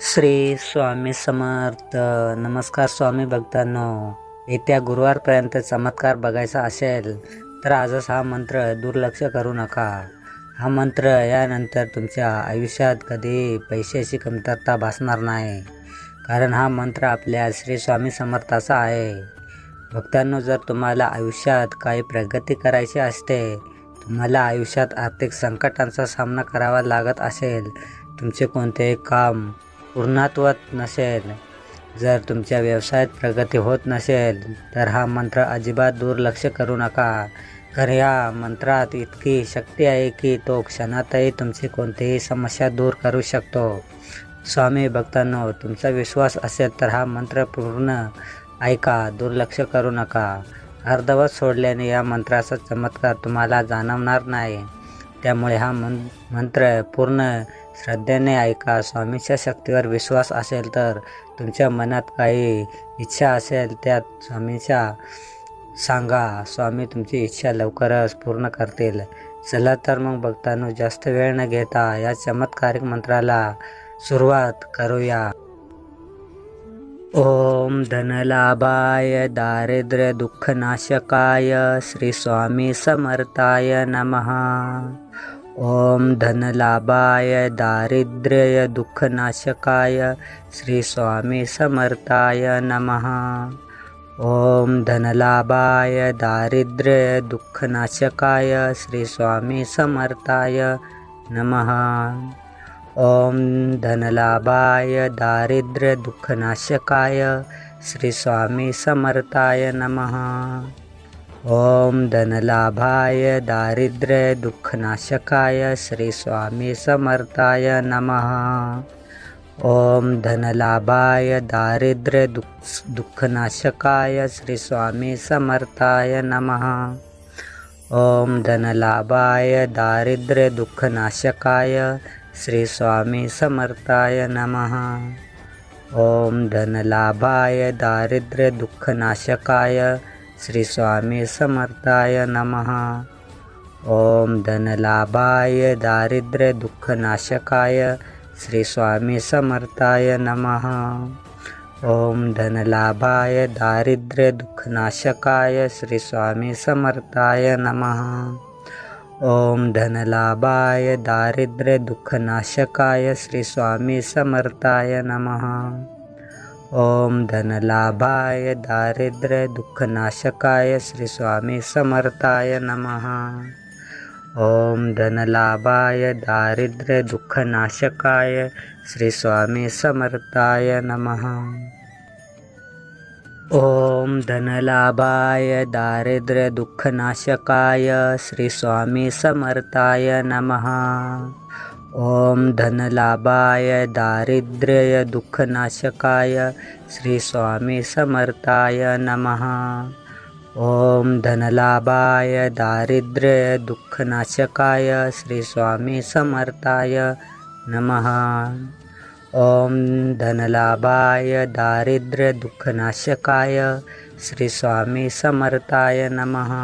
श्री स्वामी समर्थ. नमस्कार स्वामी भक्तांनो. येत्या गुरुवारपर्यंत चमत्कार बघायचा असेल तर आजच हा मंत्र दुर्लक्ष करू नका. हा मंत्र यानंतर तुमच्या आयुष्यात कधी पैशाची कमतरता भासणार नाही. कारण हा मंत्र आपल्या श्री स्वामी समर्थाचा आहे. भक्तांनो जर तुम्हाला आयुष्यात काही प्रगती करायची असते तुम्हाला आयुष्यात आर्थिक संकटांचा सामना करावा लागत असेल तुमचे कोणतेही काम पूर्णत्वात नसेल जर तुमच्या व्यवसायात प्रगती होत नसेल तर हा मंत्र अजिबात दुर्लक्ष करू नका. तर या मंत्रात इतकी शक्ती आहे की तो क्षणातही तुमची कोणतीही समस्या दूर करू शकतो. स्वामी भक्तांनो तुमचा विश्वास असेल तर हा मंत्र पूर्ण ऐका दुर्लक्ष करू नका. अर्धवत सोडल्याने या मंत्राचा चमत्कार तुम्हाला जाणवणार नाही. त्यामुळे हा मं मंत्र पूर्ण श्रद्धेने ऐका. स्वामीच्या शक्तीवर विश्वास असेल तर तुमच्या मनात काही इच्छा असेल त्यात स्वामीच्या सांगा. स्वामी तुमची इच्छा लवकरच पूर्ण करतील. चला तर मग बघताना जास्त वेळ न घेता या चमत्कारिक मंत्राला सुरुवात करूया. ओम धनलाभाय दारिद्र्य दुःखनाशकाय. श्री स्वामी समर्थाय नमः. ओम धनलाभाय दारिद्र्य दुःखनाशकाय श्री स्वामी समर्थाय नमः। ओम धनलाभाय दारिद्र्य दुःखनाशकाय श्री स्वामी समर्थाय नमः। ओम धनलाभाय दारिद्र्य दुःखनाशकाय श्री स्वामी समर्थाय नमः ओम धनलाभाय दारिद्र्य दुःखनाशकाय श्री स्वामी समर्थाय नमः। ओम धनलाभाय दारिद्र्य दुःख दुःखनाशकाय श्री स्वामी समर्थाय नमः। ओम धनलाभाय दारिद्र्य दुःखनाशकाय श्री स्वामी समर्थाय नमः। ओम धनलाभाय दारिद्र्य दुःखनाशकाय श्री स्वामी समर्थाय नमः। ओम धनलाभाय दारिद्र्य दुःखनाशकाय श्री स्वामी समर्थाय नमः। ओम धनलाभाय दारिद्र्य दुःखनाशकाय श्री स्वामी समर्थाय नमः। ओम धनलाभाय दारिद्र्य दुःखनाशकाय श्री स्वामी समर्थाय नमः ओम धनलाभाय दारिद्र्य दुःखनाशकाय श्री स्वामी समर्थाय नमः। ओम धनलाभाय दारिद्र्य दुःखनाशकाय श्री स्वामी समर्थाय नमः। ओम धनलाभाय दारिद्र्य दुःखनाशकाय श्री स्वामी समर्थाय नमः ओम धनलाभाय दारिद्र्य दुःखनाशकाय श्री स्वामी समर्थाय नमः। ओम धनलाभाय दारिद्र्य दुःखनाशकाय श्री स्वामी समर्थाय नमः। ओम धनलाभाय दारिद्र्य दुःखनाशकाय श्री स्वामी समर्थाय नमः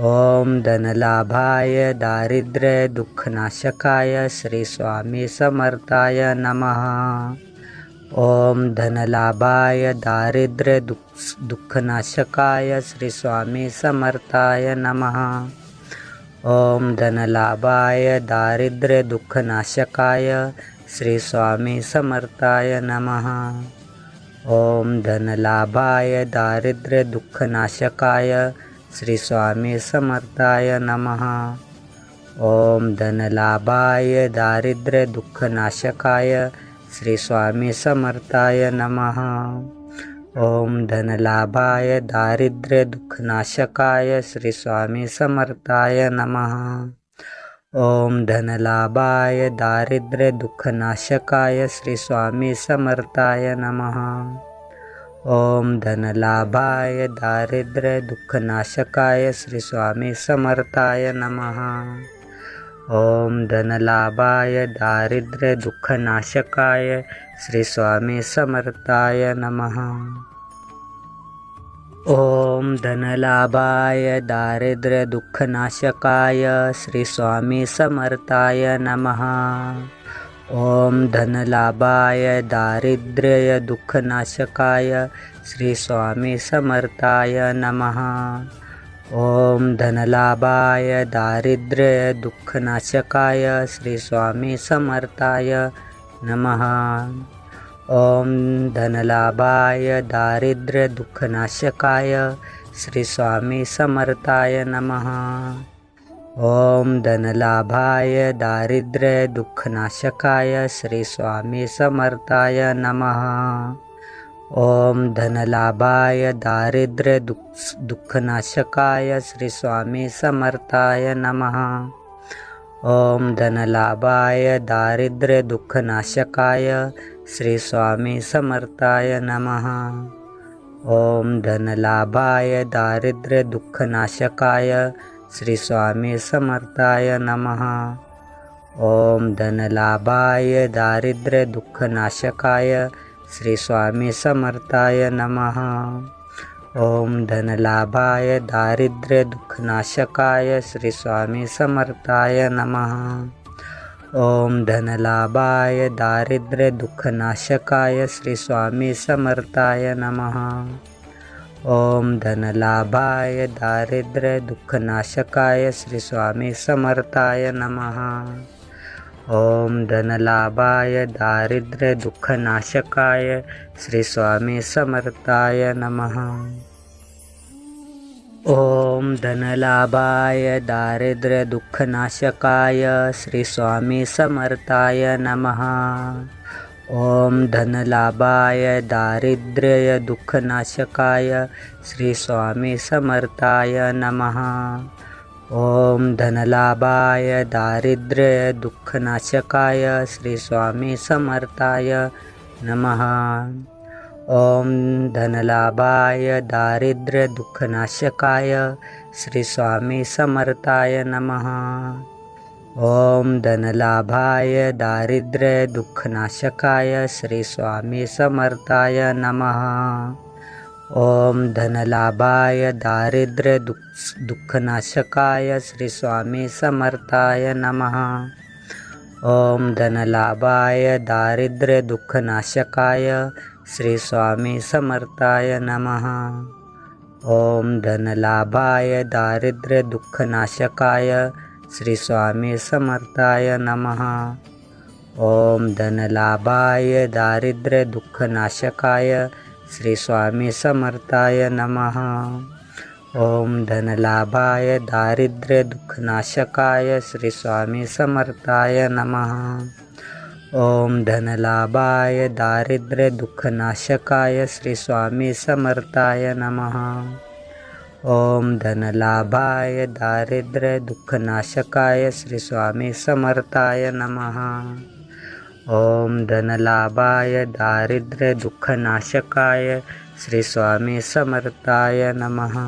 ओम धनलाभाय दारिद्र्य दुःखनाशकाय नमः। ओम धनलाभाय दारिद्र्य दुःख दुःखनाशकाय श्री स्वामी समर्थाय नमः। ओम धनलाभाय दारिद्र्य दुःखनाशकाय श्री स्वामी समर्थाय नमः। ओम धनलाभाय दारिद्र्य दुःखनाशकाय श्री स्वामी समर्थाय नमः। ओम धनलाभाय दारिद्र्य दुःखनाशकाय श्री स्वामी समर्थाय नमः। ओम धनलाभाय दारिद्र्य दुःखनाशकाय श्री स्वामी समर्थाय नमः। ओम धनलाभाय दारिद्र्य दुःखनाशकाय श्री स्वामी समर्थाय नमः ओम धनलाभाय दारिद्र्य दुःखनाशकाय श्री स्वामी समर्थाय नमः। ओम धनलाभाय दारिद्र्य दुःखनाशकाय श्री स्वामी समर्थाय नमः। ओम धनलाभाय दारिद्र्य दुःखनाशकाय श्री स्वामी समर्थाय नमः ॐ धनलाभाय दारिद्र्यदुःखनाशकाय श्रीस्वामी समर्थाय नमः। ॐ धनलाभाय दारिद्र्यदुःखनाशकाय श्रीस्वामी समर्थाय नमः। ॐ धनलाभाय दारिद्र्यदुःखनाशकाय श्रीस्वामी समर्थाय नमः ॐ धनलाभाय दारिद्र्यदुःखनाशकाय श्रीस्वामी समर्थाय नमः। ॐ धनलाभाय दारिद्र्यदुःख दुःखनाशकाय श्रीस्वामी समर्थाय नमः। ॐ धनलाभाय दारिद्र्यदुःखनाशकाय श्रीस्वामी समर्थाय नमः। ॐ धनलाभाय दारिद्र्यदुःखनाशकाय श्री स्वामी समर्थाय नमः। ॐ धनलाभाय दारिद्र्यदुःखनाशकाय श्री स्वामी समर्थाय नमः। ॐ धनलाभाय दारिद्र्यदुःखनाशकाय श्री स्वामी समर्थाय नमः। ॐ धनलाभाय दारिद्र्यदुःखनाशकाय श्री स्वामी समर्थाय नमः ओम धनलाभाय दारिद्र्य दुःखनाशकाय श्री स्वामी समर्थाय नमः। ओम धनलाभाय दारिद्र्य दुःखनाशकाय श्री स्वामी समर्थाय नमः। ओम धनलाभाय दारिद्र्य दुःखनाशकाय श्री स्वामी समर्थाय नमः ॐ धनलाभाय दारिद्र्यदुःखनाशकाय श्रीस्वामी समर्थाय नमः। ॐ धनलाभाय दारिद्र्यदुःखनाशकाय श्रीस्वामी समर्थाय नमः। ॐ धनलाभाय दारिद्र्यदुःखनाशकाय श्रीस्वामी समर्थाय नमः ॐ धनलाभाय दारिद्र्यदुःखनाशकाय श्रीस्वामी समर्थाय नमः। ॐ धनलाभाय दारिद्र्यदुःख दुःखनाशकाय श्रीस्वामी नमः। ॐ धनलाभाय दारिद्र्यदुःखनाशकाय श्रीस्वामी समर्थाय नमः। ॐ धनलाभाय दारिद्र्यदुःखनाशकाय श्री स्वामी समर्थाय नमः। ॐ धनलाभाय दारिद्र्यदुःखनाशकाय श्री स्वामी समर्थाय नमः। ॐ धनलाभाय दारिद्र्यदुःखनाशकाय श्री स्वामी समर्थाय नमः। ॐ धनलाभाय दारिद्र्यदुःखनाशकाय श्री स्वामी समर्थाय नमः ओम धनलाभाय दारिद्र्य दुःखनाशकाय श्री स्वामी समर्थाय नमः। ओम धनलाभाय दारिद्र्य दुःखनाशकाय श्री स्वामी समर्थाय नमः।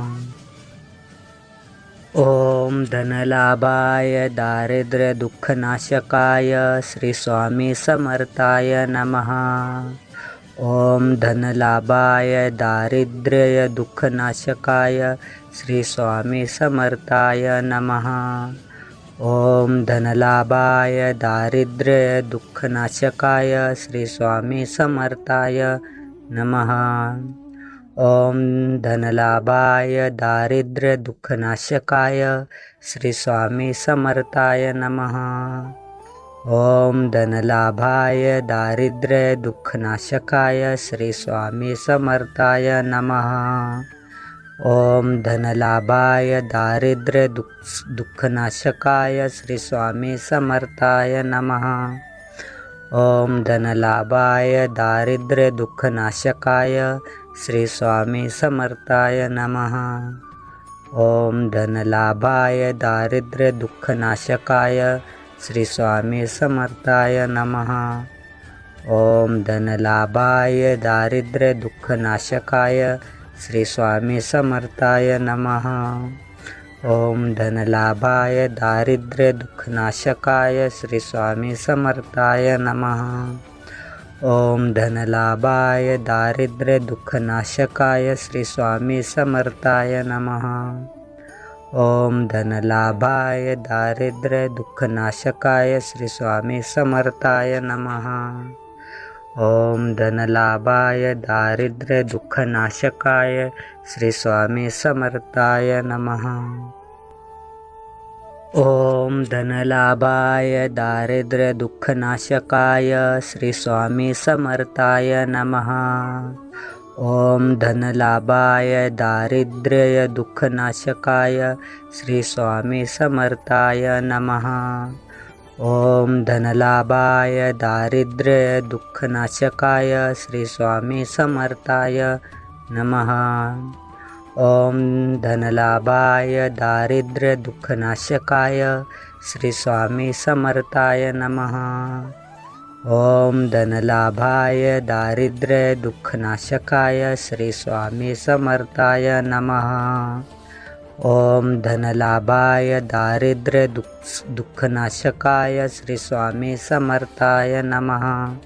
ओम धनलाभाय दारिद्र्य दुःखनाशकाय श्री स्वामी समर्थाय नमः ॐ धनलाभाय दारिद्र्यदुःखनाशकाय श्रीस्वामी समर्थाय नमः। ॐ धनलाभाय दारिद्र्यदुःखनाशकाय श्रीस्वामी समर्थाय नमः। ॐ धनलाभाय दारिद्र्यदुःखनाशकाय श्रीस्वामी समर्थाय नमः ॐ धनलाभाय दारिद्र्यदुःखनाशकाय श्रीस्वामी समर्थाय नमः। ॐ धनलाभाय दारिद्र्यदुःख दुःखनाशकाय श्रीस्वामी समर्थाय नमः। ॐ धनलाभाय दारिद्र्यदुःखनाशकाय श्रीस्वामी समर्थाय नमः। ॐ धनलाभाय दारिद्र्यदुःखनाशकाय श्री स्वामी समर्थाय नमः। ओम धनलाभाय दारिद्र्य दुःखनाशकाय श्री स्वामी समर्थाय नमः। ओम धनलाभाय दारिद्र्य दुःखनाशकाय श्री स्वामी समर्थाय नमः। ओम धनलाभाय दारिद्र्य दुःखनाशकाय श्री स्वामी समर्थाय नमः ओम धनलाभाय दारिद्र्य दुःखनाशकाय श्री स्वामी समर्थाय नमः। ओम धनलाभाय दारिद्र्य दुःखनाशकाय श्री स्वामी समर्थाय नमः। ओम धनलाभाय दारिद्र्य दुःखनाशकाय श्री स्वामी समर्थाय नमः ओम धनलाभाय दारिद्र्य दुःखनाशकाय श्री स्वामी समर्थाय नमः। ओम धनलाभाय दारिद्र्य दुःखनाशकाय श्री स्वामी समर्थाय नमः। ओम धनलाभाय दारिद्र्य दुःखनाशकाय श्री स्वामी समर्थाय नमः ओम धनलाभाय दारिद्र्य दुःखनाशकाय श्री स्वामी समर्थाय नमः। ओम धनलाभाय दारिद्र्य दुःख दुःखनाशकाय श्री स्वामी समर्थाय नमः।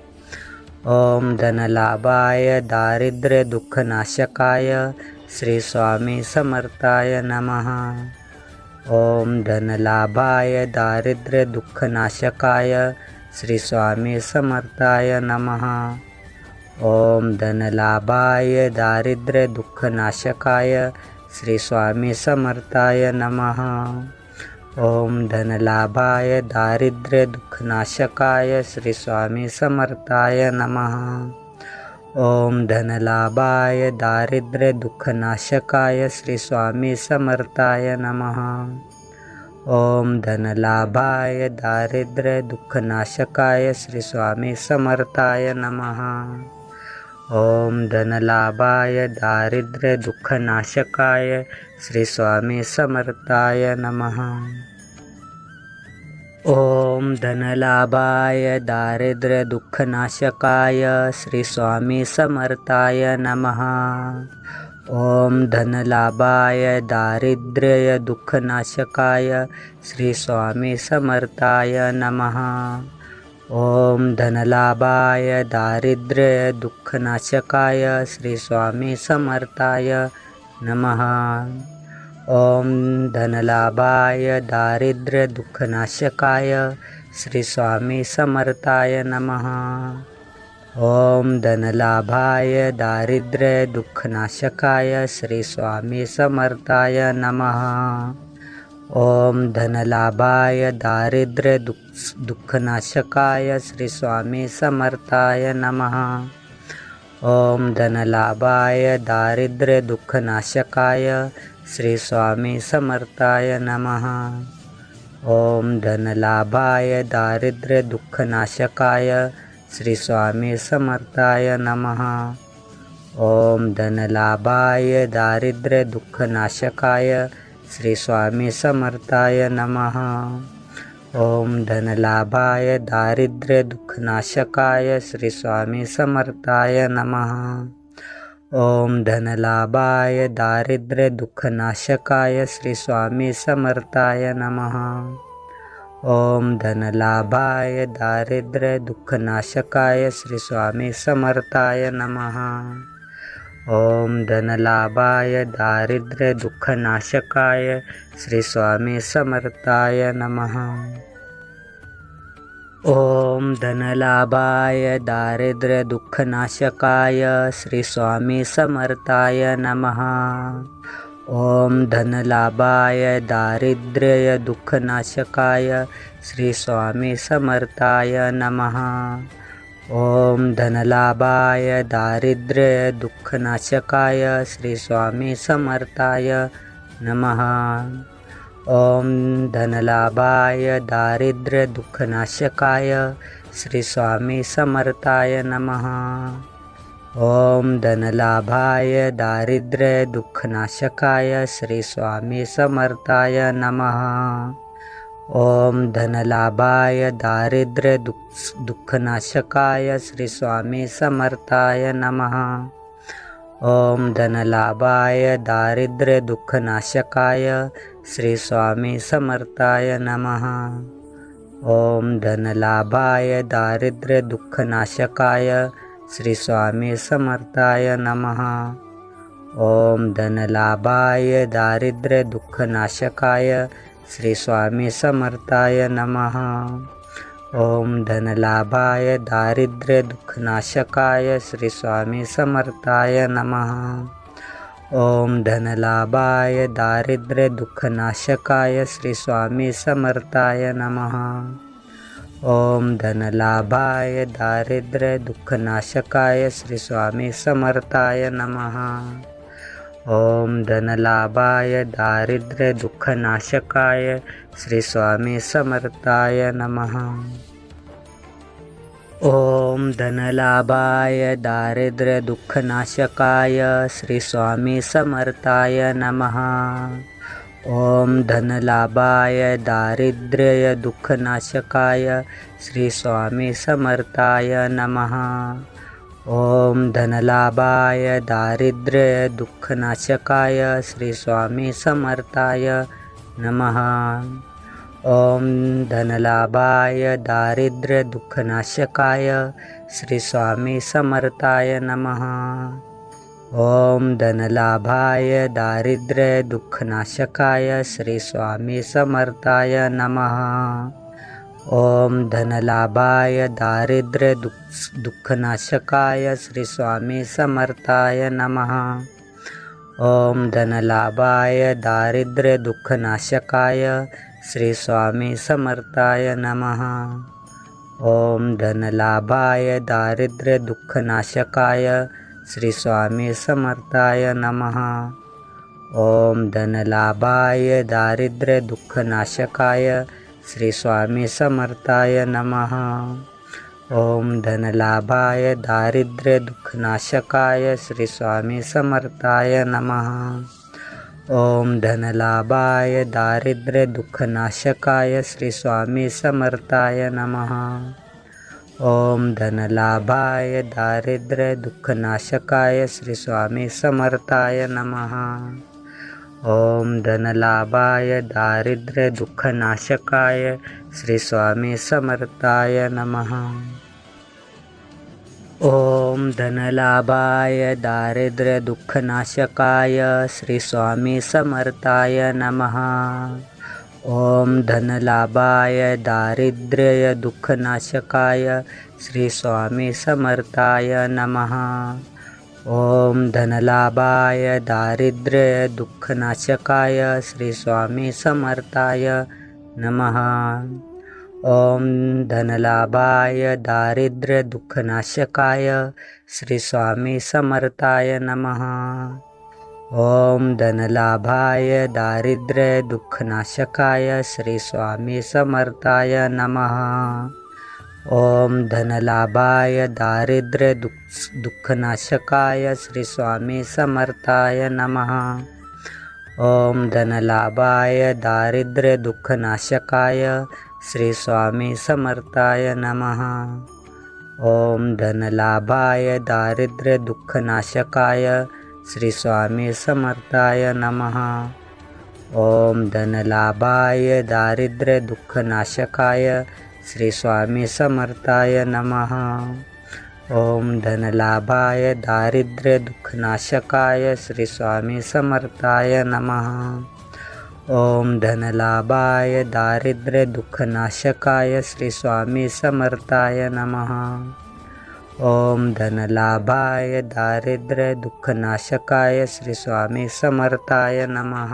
ओम धनलाभाय दारिद्र्य दुःखनाशकाय श्री स्वामी समर्थाय नमः। ओम धनलाभाय दारिद्र्य दुःखनाशकाय श्री स्वामी समर्थाय नमः। ओम धनलाभाय दारिद्र्य दुःखनाशकाय श्री स्वामी समर्थाय नमः। ओम धनलाभाय दारिद्र्य दुःखनाशकाय श्री स्वामी समर्थाय नमः। ओम धनलाभाय दारिद्र्य दुःखनाशकाय श्री स्वामी समर्थाय नमः ओम धनलाभाय दारिद्र्य दुःखनाशकाय श्री स्वामी समर्थाय नमः। ओम धनलाभाय दारिद्र्य दुःखनाशकाय श्री स्वामी समर्थाय नमः। ओम धनलाभाय दारिद्र्य दुःखनाशकाय श्री स्वामी समर्थाय नमः ओम धनलाभाय दारिद्र्य दुःखनाशकाय श्री स्वामी समर्थाय नमः। ओम धनलाभाय दारिद्र्य दुःखनाशकाय श्री स्वामी समर्थाय नमः। ओम धनलाभाय दारिद्र्य दुःखनाशकाय श्री स्वामी समर्थाय नमः ओम धनलाभाय दारिद्र्य दुःखनाशकाय श्री स्वामी समर्थाय नमः। ओम धनलाभाय दारिद्र्य दुःख दुःखनाशकाय श्री स्वामी समर्थाय नमः। ओम धनलाभाय दारिद्र्य दुःखनाशकाय श्री स्वामी समर्थाय नमः। ओम धनलाभाय दारिद्र्य दुःखनाशकाय श्री स्वामी समर्थाय नमः। ओम धनलाभाय दारिद्र्य दुःखनाशकाय श्री स्वामी समर्थाय नमः। ओम धनलाभाय दारिद्र्य दुःखनाशकाय श्री स्वामी समर्थाय नमः। ओम धनलाभाय दारिद्र्य दुःखनाशकाय श्री स्वामी समर्थाय नमः ओम धनलाभाय दारिद्र्य दुःखनाशकाय श्री स्वामी समर्थाय नमः। ओम धनलाभाय दारिद्र्य दुःखनाशकाय श्री स्वामी समर्थाय नमः। ओम धनलाभाय दारिद्र्य दुःखनाशकाय श्री स्वामी समर्थाय नमः ओम धनलाभाय दारिद्र्य दुःखनाशकाय श्री स्वामी समर्थाय नमः। ओम धनलाभाय दारिद्र्य दुःखनाशकाय श्री स्वामी समर्थाय नमः। ओम धनलाभाय दारिद्र्य दुःखनाशकाय श्री स्वामी समर्थाय नमः ओम धनलाभाय दारिद्र्य दुःखनाशकाय श्री स्वामी समर्थाय नमः। ओम धनलाभाय दारिद्र्य दुःख दुःखनाशकाय श्री स्वामी समर्थाय नमः। ओम धनलाभाय दारिद्र्य दुःखनाशकाय श्री स्वामी समर्थाय नमः। ओम धनलाभाय दारिद्र्य दुःखनाशकाय श्री स्वामी समर्थाय नमः। ॐ धनलाभाय दारिद्र्यदुःखनाशकाय श्री स्वामी समर्थाय नमः। ॐ धनलाभाय दारिद्र्यदुःखनाशकाय श्री स्वामी समर्थाय नमः। ॐ धनलाभाय दारिद्र्यदुःखनाशकाय श्री स्वामी समर्थाय नमः ॐ धनलाभाय दारिद्र्यदुःखनाशकाय श्री स्वामी समर्थाय नमः। ॐ धनलाभाय दारिद्र्यदुःखनाशकाय श्री स्वामी समर्थाय नमः। ॐ धनलाभाय दारिद्र्यदुःखनाशकाय श्री स्वामी समर्थाय नमः ॐ धनलाभाय दारिद्र्यदुःखनाशकाय श्री स्वामी समर्थाय नमः। ॐ धनलाभाय दारिद्र्यदुःखनाशकाय श्री स्वामी समर्थाय नमः। ॐ धनलाभाय दारिद्र्यदुःखनाशकाय श्री स्वामी समर्थाय नमः ॐ धनलाभाय दारिद्र्यदुःखनाशकाय श्री स्वामी समर्थाय नमः। ॐ धनलाभाय दारिद्र्यदुःख दुःखनाशकाय श्री स्वामी समर्थाय नमः। ॐ धनलाभाय दारिद्र्यदुःखनाशकाय श्री स्वामी समर्थाय नमः। ॐ धनलाभाय दारिद्र्यदुःखनाशकाय श्री स्वामी समर्थाय नमः। ॐ धनलाभाय दारिद्र्यदुःखनाशकाय श्री स्वामी समर्थाय नमः। ॐ धनलाभाय दारिद्र्यदुःखनाशकाय श्री स्वामी समर्थाय नमः। ॐ धनलाभाय दारिद्र्यदुःखनाशकाय श्री स्वामी समर्थाय नमः ॐ धनलाभाय दारिद्र्यदुःखनाशकाय श्री स्वामी समर्थाय नमः। ॐ धनलाभाय दारिद्र्यदुःखनाशकाय श्री स्वामी समर्थाय नमः। ॐ धनलाभाय दारिद्र्यदुःखनाशकाय श्री स्वामी समर्थाय नमः ॐ धनलाभाय दारिद्र्यदुःखनाशकाय श्री स्वामी समर्थाय नमः। ॐ धनलाभाय दारिद्र्यदुःखनाशकाय श्री स्वामी समर्थाय नमः। ॐ धनलाभाय दारिद्र्यदुःखनाशकाय श्री स्वामी समर्थाय नमः ॐ धनलाभाय दारिद्र्यदुःखनाशकाय समर्थाय नमः। ॐ धनलाभाय दारिद्र्यदुःख दुःखनाशकाय श्री स्वामी समर्थाय नमः। ॐ धनलाभाय दारिद्र्यदुःखनाशकाय श्री स्वामी समर्थाय नमः। ॐ धनलाभाय दारिद्र्यदुःखनाशकाय श्री स्वामी समर्थाय नमः। ॐ धनलाभाय दारिद्र्यदुःखनाशकाय श्री स्वामी समर्थाय नमः। ॐ धनलाभाय दारिद्र्यदुःखनाशकाय श्री स्वामी समर्थाय नमः। ॐ धनलाभाय दारिद्र्यदुःखनाशकाय श्री स्वामी समर्थाय नमः ॐ धनलाभाय दारिद्र्यदुःखनाशकाय श्री स्वामी समर्थाय नमः।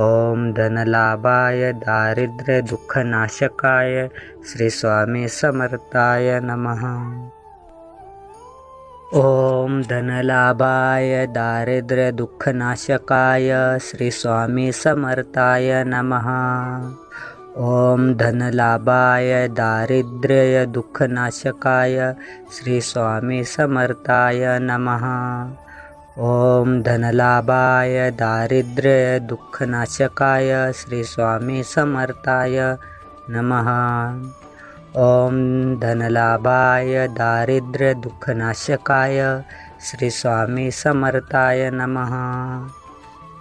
ॐ धनलाभाय दारिद्र्यदुःखनाशकाय श्री स्वामी समर्थाय नमः। ॐ धनलाभाय दारिद्र्यदुःखनाशकाय श्री स्वामी समर्थाय नमः ॐ धनलाभाय दारिद्र्यदुःखनाशकाय श्री स्वामी समर्थाय नमः। ॐ धनलाभाय दारिद्र्यदुःखनाशकाय श्री स्वामी समर्थाय नमः। ॐ धनलाभाय दारिद्र्यदुःखनाशकाय श्री स्वामी समर्थाय नमः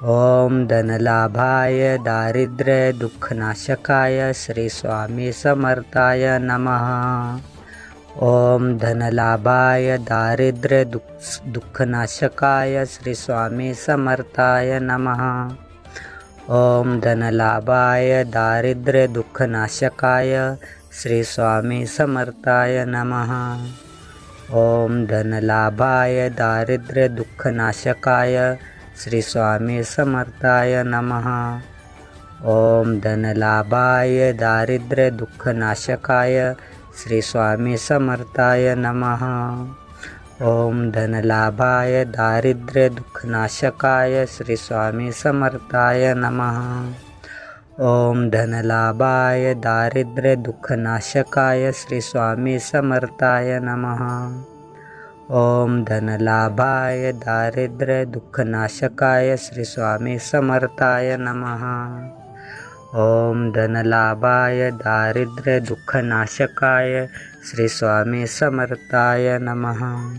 ॐ धनलाभाय दारिद्र्यदुःखनाशकाय श्री स्वामी समर्थाय नमः। ॐ धनलाभाय दारिद्र्य दुःख दुःखनाशकाय श्री स्वामी समर्थाय नमः। ॐ धनलाभाय दारिद्र्य दुःखनाशकाय श्री स्वामी समर्थाय नमः। ॐ धनलाभाय दारिद्र्य दुःखनाशकाय श्री स्वामी समर्थाय नमः। ॐ धनलाभाय दारिद्र्य दुःखनाशकाय श्री स्वामी समर्थाय नमः। ॐ धनलाभाय दारिद्र्य दुःखनाशकाय श्री स्वामी समर्थाय नमः। ॐ धनलाभाय दारिद्र्य दुःखनाशकाय श्री स्वामी समर्थाय नमः ॐ धनलाभाय दारिद्र्य दुःखनाशकाय श्री स्वामी समर्थाय नमः। ॐ धनलाभाय दारिद्र्य दुःखनाशकाय श्री स्वामी समर्थाय नमः